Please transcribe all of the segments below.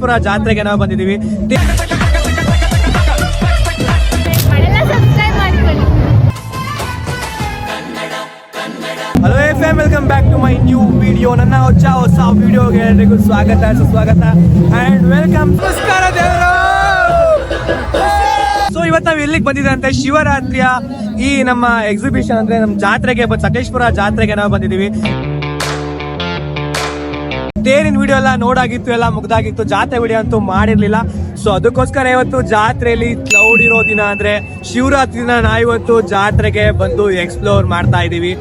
ಸಕಲೇಶ್ಪುರ ಜಾತ್ರೆಗೆ ನಾವು ಬಂದಿದ್ದೀವಿ. Hello F M welcome back to my new video ನನ್ನ ಹೊಸ ಹೊಸ ವಿಡಿಯೋಗೆ ಎಲ್ರಿಗೂ ಸ್ವಾಗತ ಸುಸ್ವಾಗತ. ಅಂಡ್ ವೆಲ್ಕಮ್ ನಮಸ್ಕಾರ ದೇವರು! ಸೊ ಇವತ್ತು ನಾವು ಎಲ್ಲಿಗೆ ಬಂದಿದ್ದಂತೆ ಅಂತ ಶಿವರಾತ್ರಿಯ ಈ ನಮ್ಮ ಎಕ್ಸಿಬಿಷನ್ ಅಂದ್ರೆ ನಮ್ಮ ಜಾತ್ರೆಗೆ ಸಕೇಶ್ಪುರ ಸಕಲೇಶ್ಪುರ ಜಾತ್ರೆಗೆ ನಾವು ಬಂದಿದ್ದೀವಿ. ತೇರಿನ ವಿಡಿಯೋ ಎಲ್ಲ ನೋಡಾಗಿತ್ತು, ಎಲ್ಲ ಮುಗ್ದಾಗಿತ್ತು, ಜಾತ್ರೆ ವಿಡಿಯೋ ಅಂತೂ ಮಾಡಿರ್ಲಿಲ್ಲ. ಸೊ ಅದಕ್ಕೋಸ್ಕರ ಇವತ್ತು ಜಾತ್ರೆಯಲ್ಲಿ ಕ್ಲೌಡ್ ಇರೋ ದಿನ ಅಂದ್ರೆ ಶಿವರಾತ್ರಿ ದಿನ ನಾವಿವತ್ತು ಜಾತ್ರೆಗೆ ಬಂದು ಎಕ್ಸ್ಪ್ಲೋರ್ ಮಾಡ್ತಾ ಇದೀವಿ.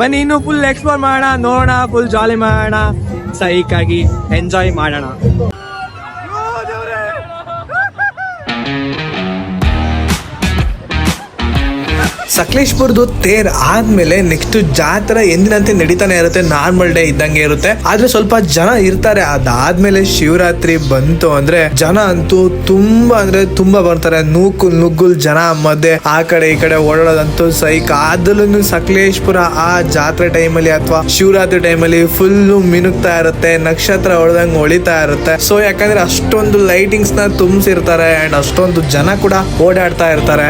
ಬನ್ನಿ, ಇನ್ನು ಫುಲ್ ಎಕ್ಸ್ಪ್ಲೋರ್ ಮಾಡೋಣ, ನೋಡೋಣ ಫುಲ್ ಜಾಲಿ ಮಾಡೋಣ. ಸೈಕ್ ಆಗಿ ಎಂಜಾಯ್ ಮಾಡೋಣ. ಸಕಲೇಶ್ಪುರದು ತೇರ್ ಆದ್ಮೇಲೆ ನೆಕ್ಸ್ಟ್ ಜಾತ್ರೆ ಎಂದಿನಂತೆ ನಡೀತಾನೆ ಇರುತ್ತೆ ನಾರ್ಮಲ್ ಡೇ ಇದ್ದಂಗೆ ಇರುತ್ತೆ. ಆದ್ರೆ ಸ್ವಲ್ಪ ಜನ ಇರ್ತಾರೆ, ಅದಾದ್ಮೇಲೆ ಶಿವರಾತ್ರಿ ಬಂತು ಅಂದ್ರೆ ಜನ ಅಂತೂ ತುಂಬಾ ಅಂದ್ರೆ ತುಂಬಾ ಬರ್ತಾರೆ. ನೂಕು ನುಗ್ಗುಲ್ ಜನ ಮಧ್ಯೆ, ಆ ಕಡೆ ಈ ಕಡೆ ಓಡಾಡೋದಂತೂ ಸೈಕ್. ಅದ್ರಲ್ಲೂ ಸಕಲೇಶ್ಪುರ ಆ ಜಾತ್ರೆ ಟೈಮಲ್ಲಿ ಅಥವಾ ಶಿವರಾತ್ರಿ ಟೈಮಲ್ಲಿ ಫುಲ್ಲು ಮಿನುಗ್ತಾ ಇರುತ್ತೆ, ನಕ್ಷತ್ರ ಹೊಡೆದಂಗ್ ಹೊಳಿತಾ ಇರುತ್ತೆ. ಸೊ ಯಾಕಂದ್ರೆ ಅಷ್ಟೊಂದು ಲೈಟಿಂಗ್ಸ್ನ ತುಂಬಿಸಿರ್ತಾರೆ ಅಂಡ್ ಅಷ್ಟೊಂದು ಜನ ಕೂಡ ಓಡಾಡ್ತಾ ಇರ್ತಾರೆ.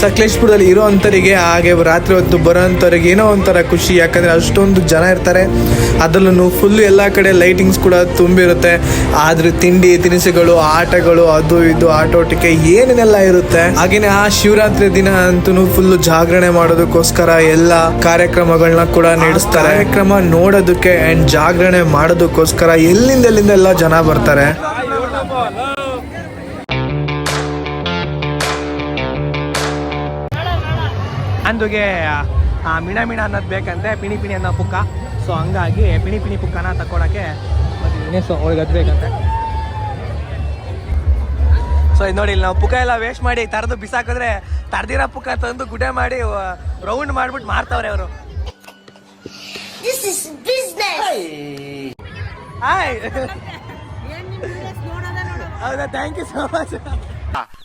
ಸಕಲೇಶ್ಪುರದಲ್ಲಿ ಇರೋ ಅಂಥವರಿಗೆ ಹಾಗೆ ರಾತ್ರಿ ಹೊತ್ತು ಬರೋಂಥವ್ರಿಗೆ ಏನೋ ಒಂಥರ ಖುಷಿ. ಯಾಕಂದರೆ ಅಷ್ಟೊಂದು ಜನ ಇರ್ತಾರೆ. ಅದರಲ್ಲೂ ಫುಲ್ ಎಲ್ಲ ಕಡೆ ಲೈಟಿಂಗ್ಸ್ ಕೂಡ ತುಂಬಿರುತ್ತೆ. ಆದರೆ ತಿಂಡಿ ತಿನಿಸುಗಳು ಆಟಗಳು ಅದು ಇದು ಆಟೋಟಿಕೆ ಏನೇನೆಲ್ಲ ಇರುತ್ತೆ. ಹಾಗೇನೆ ಆ ಶಿವರಾತ್ರಿ ದಿನ ಅಂತೂ ಫುಲ್ ಜಾಗರಣೆ ಮಾಡೋದಕ್ಕೋಸ್ಕರ ಎಲ್ಲ ಕಾರ್ಯಕ್ರಮಗಳನ್ನ ಕೂಡ ನಡೆಸ್ತಾರೆ. ಕಾರ್ಯಕ್ರಮ ನೋಡೋದಕ್ಕೆ ಅಂಡ್ ಜಾಗರಣೆ ಮಾಡೋದಕ್ಕೋಸ್ಕರ ಎಲ್ಲಿಂದ ಎಲ್ಲಿಂದ ಎಲ್ಲ ಜನ ಬರ್ತಾರೆ. ಅಂದುಗೆ ಆ ಮಿಣ ಮಿಣ ಅನ್ನೋದು ಬೇಕಂತೆ ಪಿಣಿ ಪಿಣಿ ಅನ್ನೋ ಪುಕ್ಕ. ಸೊ ಹಂಗಾಗಿ ಪಿಣಿ ಪಿಣಿ ಪುಕ್ಕನ ತಕೊಳಕ್ಕೆ ಮತ್ತು ಇನ್ನೇಸು ಅವಳಿಗೆ ಅದು ಬೇಕಂತೆ. ಸೊ ಇದು ನೋಡಿ ಇಲ್ಲಿ ನಾವು ಪುಕ್ಕ ಎಲ್ಲ ವೇಸ್ಟ್ ಮಾಡಿ ತರದು ಬಿಸಾಕಿದ್ರೆ ತರ್ದಿರೋ ಪುಕ್ಕ ತಂದು ಗುಡೆ ಮಾಡಿ ರೌಂಡ್ ಮಾಡ್ಬಿಟ್ಟು ಮಾರ್ತಾವ್ರೆ ಅವರು This is business. ಹಾಯ್ ಹೌದಾ? ಥ್ಯಾಂಕ್ ಯು ಸೊ ಮಚ್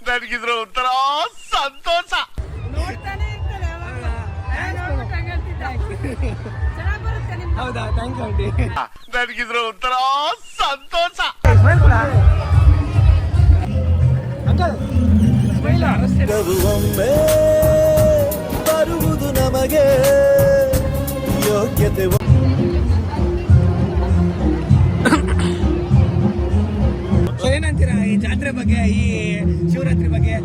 ನನಗಿದ್ರು ಒಂಥರ ಸಂತೋಷ. ಹೌದಾ? Thank you aunty. ನನಗಿದ್ರ ಒಂಥರ ಸಂತೋಷ. ಸ್ಮೈಲ್ ಕೂಡ. ಅಂಕಲ್ ಸ್ಮೈಲ್ ಒಮ್ಮೆ ಬರುವುದು ನಮಗೆ ಯೋಗ್ಯತೆ. ಏನಂತೀರಾ ಈ ಜಾತ್ರೆ ಬಗ್ಗೆ ಈ ಶಿವರಾತ್ರಿ ಬಗ್ಗೆ?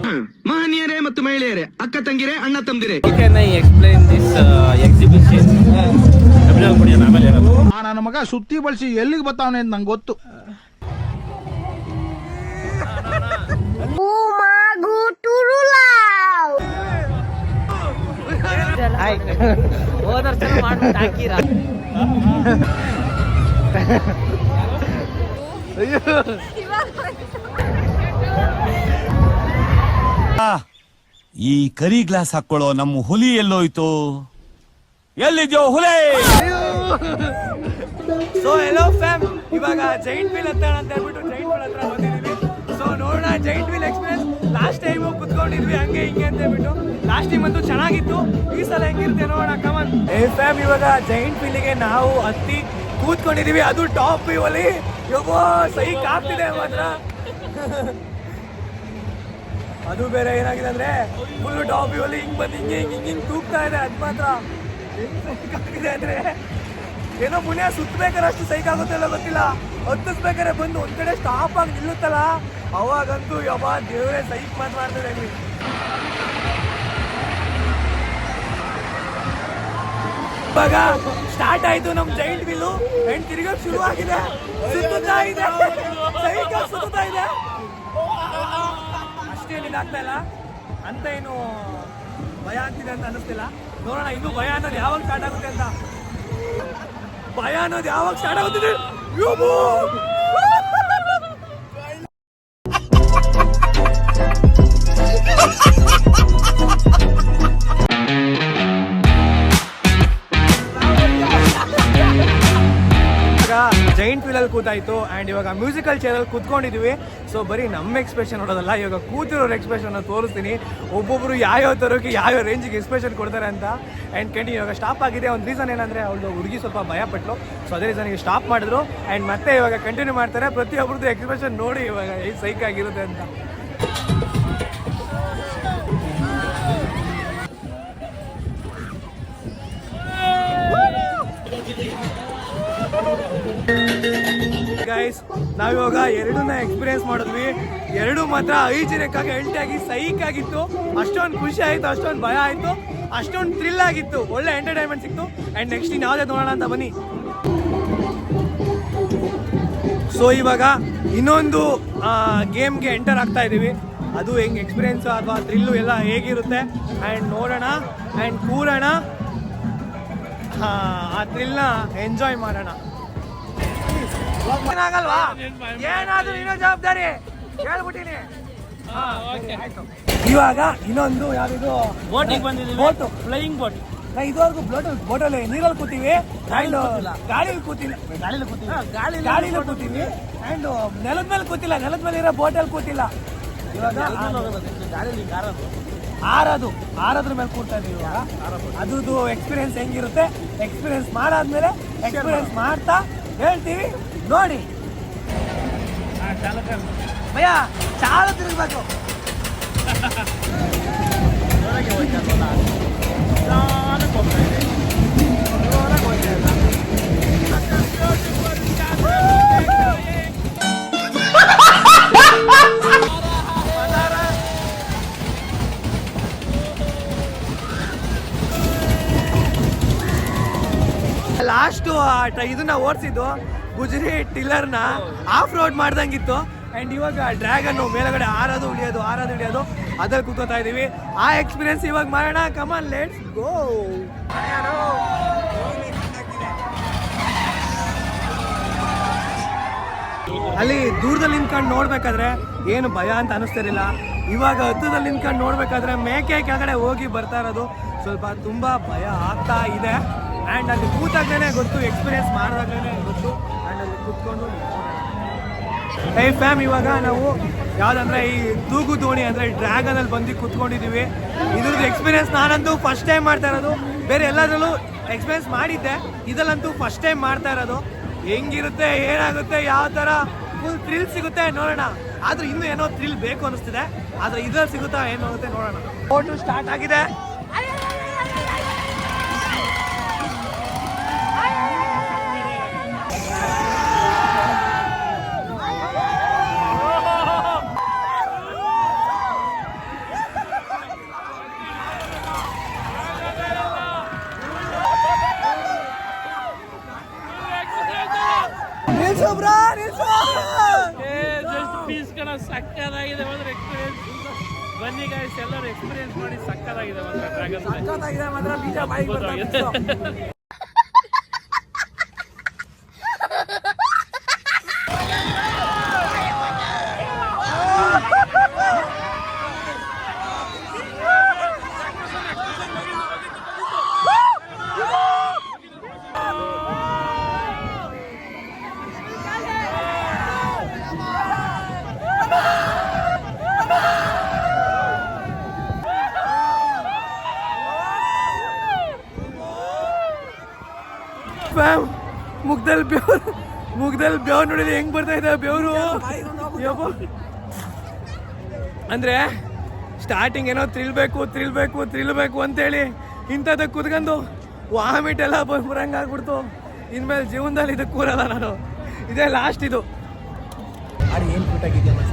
ಮಹನೀಯರೇ ಮತ್ತು ಮಹಿಳೆಯರೇ ಅಕ್ಕ ತಂಗಿರೇ ಅಣ್ಣ ತಮ್ಮದಿರೇ can I explain this exhibition ಆ ನನ್ನ ಮಗ ಸುತ್ತಿ ಬಳಸಿ ಎಲ್ಲಿಗೆ ಬರ್ತಾವನೆ ಅಂತ ನಂಗೆ ಗೊತ್ತು. ಈ ಕರಿ ಗ್ಲಾಸ್ ಹಾಕೊಳ್ಳೋ ನಮ್ಮ ಹುಲಿ ಎಲ್ಲೋಯ್ತು? ಎಲ್ಲಿದ್ಯೋ ಹುಲಿ? ಸೊ ಹೆಲೋ ಫ್ಯಾಮ್ ಇವಾಗ ಜೈಂಟ್ ವೀಲ್ ಹತ್ತಾಣ ಅಂತ ಹೇಳ್ಬಿಟ್ಟು ಜೈಂಟ್ ವೀಲ್ ಹತ್ರ ಬಂದಿದ್ದೀವಿ. ಸೊ ನೋಡೋಣ giant wheel experience last time ಕುತ್ಕೊಂಡಿದ್ವಿ, ಹಂಗೆ ಹಿಂಗೆ ಅಂತ ಹೇಳ್ಬಿಟ್ಟು. ಲಾಸ್ಟ್ ಟೈಮ್ ಅಂತೂ ಚೆನ್ನಾಗಿತ್ತು. ಈ ಸಲ ಹೆಂಗಿರುತ್ತೆ ನೋಡೋಣ ಕಮನ್ ಏ ಫ್ಯಾಮ್ ಇವಾಗ ಜೈಂಟ್ ವೀಲಿಗೆ ನಾವು ಹತ್ತಿ ಕೂತ್ಕೊಂಡಿದೀವಿ ಅದು ಟಾಪ್ ಅಲ್ಲಿ. ಯೋಗೋ ಸೈಕ್ ಆಗ್ತಿದೆ ಮಾತ್ರ. ಅದು ಬೇರೆ ಏನಾಗಿದೆ ಅಂದ್ರೆ ಫುಲ್ ಟಾಪ್ ಅಲ್ಲಿ ಹಿಂಗ್ ಬಂದು ಹಿಂಗೆ ಹಿಂಗೆ ಹಿಂಗೆ ತೂಗ್ತಾ ಇದೆ, ಅದು ಮಾತ್ರ. ಅಂದ್ರೆ? ಏನೋ ಪುಣ್ಯ ಸುತ್ತಬೇಕಾದ್ರೆ ಅಷ್ಟು ಸೈಕ್ ಆಗುತ್ತೆ ಇಲ್ಲ ಗೊತ್ತಿಲ್ಲ? ಹತ್ತಿಸ್ಬೇಕಾದ್ರೆ ಬಂದು ಒಂದ್ ಕಡೆ ಸ್ಟಾಪ್ ಆಗಿ ನಿಲ್ಲುತ್ತಲ್ಲ? ಅವಾಗಂತೂ ಯಾವ ದೇವರೇ ಸೈಕ್ ಮಾತಾಡ್ತಾರೆ ಇವಾಗ ಸ್ಟಾರ್ಟ್ ಆಯ್ತು ನಮ್ ಜೈಂಟ್ ಬಿಲ್ಲು ಹೆಣ್ ತಿರ್ಗಕ್ ಶುರು ಆಗಿದೆ ಇದೆ. ಸೈಕ್ ಸುತ್ತುತ್ತಾ ಇದೆ. ಅಷ್ಟೇನು ಇದಾಗ್ತಾ ಇಲ್ಲ. ಅಂತ ಏನು ಭಯ ಆಗ್ತಿದೆ ಅಂತ ಅನಿಸ್ತಿಲ್ಲ ನೋಡೋಣ, ಇನ್ನು ಭಯ ಅನ್ನೋದು ಯಾವಾಗ ಸ್ಟಾರ್ಟ್ ಆಗುತ್ತೆ ಅಂತ. ಭಯ ಅನ್ನೋದು ಯಾವಾಗ ಕೂತಾಯಿತು ಆ್ಯಂಡ್ ಇವಾಗ ಮ್ಯೂಸಿಕಲ್ ಚೇರಲ್ಲಿ ಕೂತ್ಕೊಂಡಿದ್ದೀವಿ ಸೊ ಬರೀ ನಮ್ಮ ಎಕ್ಸ್ಪ್ರೆಷನ್ ನೋಡೋದಲ್ಲ, ಇವಾಗ ಕೂತಿರೋರ ಎಕ್ಸ್ಪ್ರೆಷನ್ನ ತೋರಿಸ್ತೀನಿ. ಒಬ್ಬೊಬ್ಬರು ಯಾವ್ಯಾವ ಥರಕ್ಕೆ ಯಾವ್ಯಾವ ರೇಂಜಿಗೆ ಎಕ್ಸ್ಪ್ರೆಷನ್ ಕೊಡ್ತಾರೆ ಅಂತ. ಆ್ಯಂಡ್ ಕಂಟಿನ್ಯೂ ಇವಾಗ ಸ್ಟಾಪ್ ಆಗಿದೆ. ಒಂದು ರೀಸನ್ ಏನಂದರೆ ಅವಳು ಹುಡುಗಿ ಸ್ವಲ್ಪ ಭಯಪಟ್ಟು ಸೊ ಅದೇ ರೀಸನಿಗೆ ಸ್ಟಾಪ್ ಮಾಡಿದ್ರು. ಆ್ಯಂಡ್ ಮತ್ತೆ ಇವಾಗ ಕಂಟಿನ್ಯೂ ಮಾಡ್ತಾರೆ. ಪ್ರತಿಯೊಬ್ಬರದ್ದು ಎಕ್ಸ್ಪ್ರೆಷನ್ ನೋಡಿ ಇವಾಗ ಈ ಸೈಕ್ ಆಗಿರುತ್ತೆ ಅಂತ. ಗೈಸ್ ನಾವಿವಾಗ ಎರಡನ್ನ ಎಕ್ಸ್ಪೀರಿಯನ್ಸ್ ಮಾಡಿದ್ವಿ. ಎರಡು ಮಾತ್ರ ಐಜಿನಕ್ಕಾಗಿ ಎಂಟಾಗಿ ಸೈಕ್ ಆಗಿತ್ತು. ಅಷ್ಟೊಂದು ಖುಷಿ ಆಯಿತು, ಅಷ್ಟೊಂದು ಭಯ ಆಯಿತು, ಅಷ್ಟೊಂದು ಥ್ರಿಲ್ ಆಗಿತ್ತು. ಒಳ್ಳೆ ಎಂಟರ್ಟೈನ್ಮೆಂಟ್ ಸಿಕ್ತು. ಆ್ಯಂಡ್ ನೆಕ್ಸ್ಟ್ ಇನ್ನು ಯಾವುದೇ ನೋಡೋಣ ಅಂತ ಬನ್ನಿ. ಸೊ ಇವಾಗ ಇನ್ನೊಂದು ಗೇಮ್ಗೆ ಎಂಟರ್ ಆಗ್ತಾ ಇದ್ದೀವಿ ಅದು ಹೆಂಗೆ ಎಕ್ಸ್ಪೀರಿಯೆನ್ಸ್ ಅಥವಾ ಥ್ರಿಲ್ಲು ಎಲ್ಲ ಹೇಗಿರುತ್ತೆ? ಆ್ಯಂಡ್ ನೋಡೋಣ ಆ್ಯಂಡ್ ಕೂರೋಣ. ಆ ಥ್ರಿಲ್ನ ಎಂಜಾಯ್ ಮಾಡೋಣ. ಏನಾಗಲ್ವಾ? ಏನಾದ್ರೂ ಇನ್ನೊಂದು ಜವಾಬ್ದಾರಿ. ಹೇಳ್ಬಿಟ್ಟಿನಿ. ಇವಾಗ ಇನ್ನೊಂದು ಯಾವ್ದು ಬೋಟಿಗೆ ಬಂದಿದೆ ಬೋಟು ಫ್ಲೈಯಿಂಗ್ ಬೋಟ್ ನಾ ಇದುವರೆಗೂ ಬೋಟ್ ಬೋಟಲ್ಲಿ ನೀರಲ್ಲಿ ಕೂತೀವಿ ಆ್ಯಂಡ್ ಗಾಳಿಲಿ ಕೂತಿಲ್ಲ. ಗಾಳಿಲಿ ಕೂತೀವಿ ಗಾಳಿಲಿ ಕೂತೀವಿ ಆ್ಯಂಡ್ ನೆಲದ ಮೇಲೆ ಕೂತಿಲ್ಲ. ನೆಲದ ಮೇಲೆ ಇರೋ ಬೋಟಲ್ಲಿ ಕೂತಿಲ್ಲ. ಇವಾಗ ಆರದು. ಆರದ್ರ ಮೇಲೆ ಕೂರ್ತಾ ಇದೀವಿ ಇವಾಗ. ಅದ್ರದ್ದು ಎಕ್ಸ್ಪೀರಿಯನ್ಸ್ ಹೆಂಗಿರುತ್ತೆ? ಎಕ್ಸ್ಪೀರಿಯನ್ಸ್ ಮಾಡಾದ್ಮೇಲೆ ಎಕ್ಸ್ಪೀರಿಯನ್ಸ್ ಮಾಡ್ತಾ ಹೇಳ್ತೀವಿ. ನೋಡಿ. ಭಯ ಚಾಲ ತಿರುಗಬೇಕು. ಲಾಸ್ಟು ಇದನ್ನ ಓಡಿಸಿದ್ದು ಗುಜರಿ ಟಿಲ್ಲರ್ನ ಆಫ್ ರೋಡ್ ಮಾಡ್ದಂಗಿತ್ತು. ಆ್ಯಂಡ್ ಇವಾಗ ಡ್ರ್ಯಾಗನ್ ಮೇಲಗಡೆ ಆರೋದು ಉಳಿಯೋದು ಆರೋದು ಉಳಿಯೋದು. ಅದ್ರಲ್ಲಿ ಕೂತ್ಕೋತಾ ಇದೀವಿ ಆ ಎಕ್ಸ್ಪೀರಿಯನ್ಸ್ ಇವಾಗ ಮಾಡೋಣ ಕಮನ್ ಲೆಟ್ಸ್ ಗೋ ಅಲ್ಲಿ ದೂರದಲ್ಲಿ ನಿಂತ್ಕೊಂಡು ನೋಡ್ಬೇಕಾದ್ರೆ ಏನು ಭಯ ಅಂತ ಅನಿಸ್ತಿರಲಿಲ್ಲ. ಇವಾಗ ಹತ್ತದಲ್ಲಿ ನಿಂತ್ಕೊಂಡು ನೋಡ್ಬೇಕಾದ್ರೆ ಮೇಕೆ ಕೆಳಗಡೆ ಹೋಗಿ ಬರ್ತಾ ಇರೋದು. ಸ್ವಲ್ಪ ತುಂಬ ಭಯ ಆಗ್ತಾ ಇದೆ. ಆ್ಯಂಡ್ ಅಲ್ಲಿ ಕೂತಾಗಲೇ ಗೊತ್ತು, ಎಕ್ಸ್ಪೀರಿಯನ್ಸ್ ಮಾಡಿದಾಗಲೇ ಗೊತ್ತು. ಅಲ್ಲಿ ಕೂತ್ಕೊಂಡು ಏ ಫ್ಯಾಮ್ ಇವಾಗ ನಾವು ಯಾವ್ದಂದ್ರೆ ಈ ತೂಗು ದೋಣಿ ಅಂದ್ರೆ ಡ್ರ್ಯಾಗನ್ ಅಲ್ಲಿ ಬಂದು ಕೂತ್ಕೊಂಡಿದೀವಿ. ಇದ್ರದ್ದು ಎಕ್ಸ್ಪೀರಿಯನ್ಸ್ ನಾನಂತೂ ಫಸ್ಟ್ ಟೈಮ್ ಮಾಡ್ತಾ ಇರೋದು. ಬೇರೆ ಎಲ್ಲದರಲ್ಲೂ ಎಕ್ಸ್ಪೀರಿಯನ್ಸ್ ಮಾಡಿದ್ದೆ. ಇದಲ್ಲಂತೂ ಫಸ್ಟ್ ಟೈಮ್ ಮಾಡ್ತಾ ಇರೋದು. ಹೆಂಗಿರುತ್ತೆ, ಏನಾಗುತ್ತೆ, ಯಾವ ತರ ಫುಲ್ ಥ್ರಿಲ್ ಸಿಗುತ್ತೆ ನೋಡೋಣ. ಆದ್ರೆ ಇನ್ನೂ ಏನೋ ಥ್ರಿಲ್ ಬೇಕು ಅನಿಸ್ತಿದೆ. ಆದ್ರೆ ಇದ್ರಲ್ಲಿ ಸಿಗುತ್ತಾ ಏನಾಗುತ್ತೆ ನೋಡೋಣ. ಫೋಟೋ ಸ್ಟಾರ್ಟ್ ಆಗಿದೆ. ಸಕ್ಕದಾಗಿದೆ ಮಾತ್ರ ಎಕ್ಸ್ಪೀರಿಯನ್ಸ್ ಬನ್ನಿ ಗಾಯ್ಸ್ ಎಲ್ಲರೂ ಎಕ್ಸ್ಪೀರಿಯನ್ಸ್ ಮಾಡಿ ಸಕ್ಕದಾಗಿದೆ ಮಾತ್ರ. ಡ್ರ್ಯಾಗನ್ ಸಕ್ಕದಾಗಿದೆ ಮಾತ್ರ, ಬೀಜ ಬಾಯಿಗೆ ಬರ್ತಾ ಇತ್ತು. ಫ್ಯಾಮ್ ಮುಗ್ದಲ್ಲಿ ಬೆವರು ಮುಗ್ದಲ್ಲಿ ಬೆವ್ರು ನೋಡಿದ್ರೆ ಹೆಂಗ್ ಬರ್ತಾ ಇದೆ ಬೆವರು? ಅಂದ್ರೆ ಸ್ಟಾರ್ಟಿಂಗ್ ಏನೋ ತಿಳ್ಬೇಕು ತಿಳ್ಬೇಕು ತಿಳ್ಬೇಕು ಅಂತೇಳಿ ಇಂಥದ್ದು ಕುತ್ಕೊಂಡು ವಾಮಿಟ್ ಎಲ್ಲ ಬರಂಗ್ ಆಗ್ಬಿಡ್ತು. ಇನ್ಮೇಲೆ ಜೀವನದಲ್ಲಿ ಇದಕ್ಕೆ ಕೂರಲ್ಲ ನಾನು. ಇದೇ ಲಾಸ್ಟ್ ಇದು. ಏನು